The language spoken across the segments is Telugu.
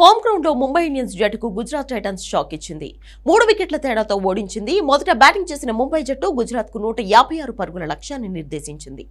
హోమ్ గ్రౌండ్లో ముంబై ఇండియన్స్ జట్టుకు గుజరాత్ టైటన్స్ షాక్ ఇచ్చింది. మూడు వికెట్ల తేడాతో ఓడించింది. మొదట బ్యాటింగ్ చేసిన ముంబై జట్టు గుజరాత్కు నూట యాభై ఆరు పరుగుల లక్ష్యాన్ని నిర్దేశించింది.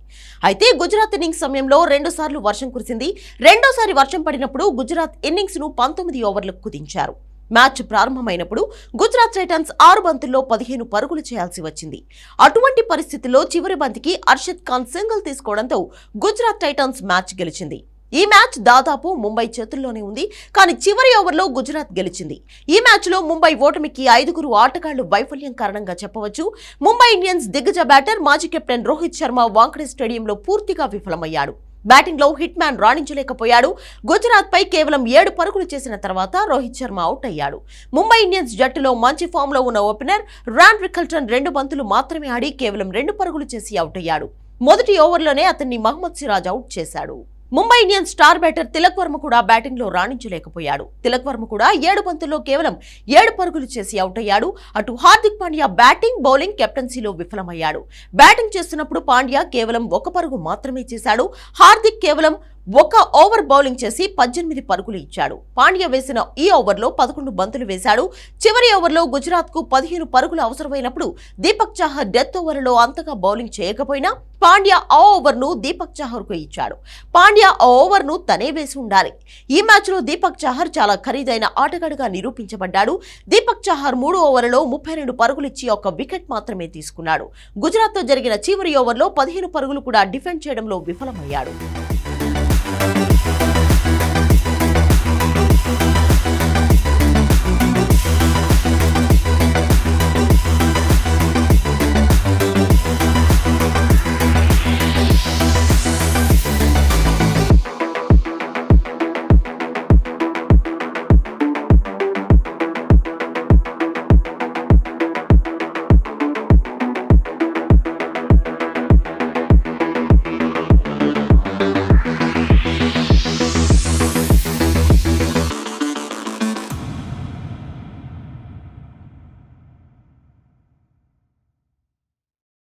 అయితే గుజరాత్ ఇన్నింగ్స్ సమయంలో రెండు సార్లు వర్షం కురిసింది. రెండోసారి వర్షం పడినప్పుడు గుజరాత్ ఇన్నింగ్స్ను పంతొమ్మిది ఓవర్లకు కుదించారు. మ్యాచ్ ప్రారంభమైనప్పుడు గుజరాత్ టైటన్స్ ఆరు బంతుల్లో పదిహేను పరుగులు చేయాల్సి వచ్చింది. అటువంటి పరిస్థితుల్లో చివరి బంతికి అర్షద్ ఖాన్ సింగిల్ తీసుకోవడంతో గుజరాత్ టైటన్స్ మ్యాచ్ గెలిచింది. ఈ మ్యాచ్ దాదాపు ముంబై చేతుల్లోనే ఉంది. కానీ చివరి ఓవర్లో గుజరాత్ గెలిచింది. ఈ మ్యాచ్లో ముంబై ఓటమికి ఐదుగురు ఆటగాళ్ళు వైఫల్యం కారణంగా చెప్పవచ్చు. ముంబై ఇండియన్స్ దిగ్గజ బ్యాటర్ మాజీ కెప్టెన్ రోహిత్ శర్మ వాంకడే స్టేడియంలో పూర్తిగా విఫలమయ్యాడు. బ్యాటింగ్లో హిట్ మ్యాన్ రాణించలేకపోయాడు. గుజరాత్ పై కేవలం ఏడు పరుగులు చేసిన తర్వాత రోహిత్ శర్మ అవుట్ అయ్యాడు. ముంబై ఇండియన్స్ జట్టులో మంచి ఫామ్లో ఉన్న ఓపెనర్ రాన్ రికల్టన్ రెండు బంతులు మాత్రమే ఆడి కేవలం రెండు పరుగులు చేసి అవుట్ అయ్యాడు. మొదటి ఓవర్లోనే అతన్ని మహమ్మద్ సిరాజ్ అవుట్ చేశాడు. Mumbai Indians star batter Tilak Varma కూడా బ్యాటింగ్లో రాణించలేకపోయాడు. తిలక్ వర్మ కూడా ఏడు పంతుల్లో కేవలం ఏడు పరుగులు చేసి అవుట్ అయ్యాడు. అటు హార్దిక్ పాండ్యా బ్యాటింగ్ బౌలింగ్ కెప్టెన్సీలో విఫలమయ్యాడు. బ్యాటింగ్ చేస్తున్నప్పుడు పాండ్యా కేవలం ఒక పరుగు మాత్రమే చేశాడు. హార్దిక్ కేవలం ఒక ఓవర్ బౌలింగ్ చేసి పద్దెనిమిది పరుగులు ఇచ్చాడు. పాండ్య వేసిన ఈ ఓవర్లో పదకొండు బంతులు వేశాడు. చివరి ఓవర్లో గుజరాత్కు పదిహేను పరుగులు అవసరమైనప్పుడు దీపక్ చాహర్ డెత్ ఓవర్లో అంతగా బౌలింగ్ చేయకపోయినా పాండ్యా ఆ ఓవర్ను దీపక్ చాహర్కు ఇచ్చాడు. పాండ్యా ఆ ఓవర్ను తనే వేసి ఉండాలి. ఈ మ్యాచ్లో దీపక్ చాహర్ చాలా ఖరీదైన ఆటగాడుగా నిరూపించబడ్డాడు. దీపక్ చాహర్ మూడు ఓవర్లలో ముప్పై రెండు పరుగులు ఇచ్చి ఒక వికెట్ మాత్రమే తీసుకున్నాడు. గుజరాత్తో జరిగిన చివరి ఓవర్లో పదిహేను పరుగులు కూడా డిఫెండ్ చేయడంలో విఫలమయ్యాడు.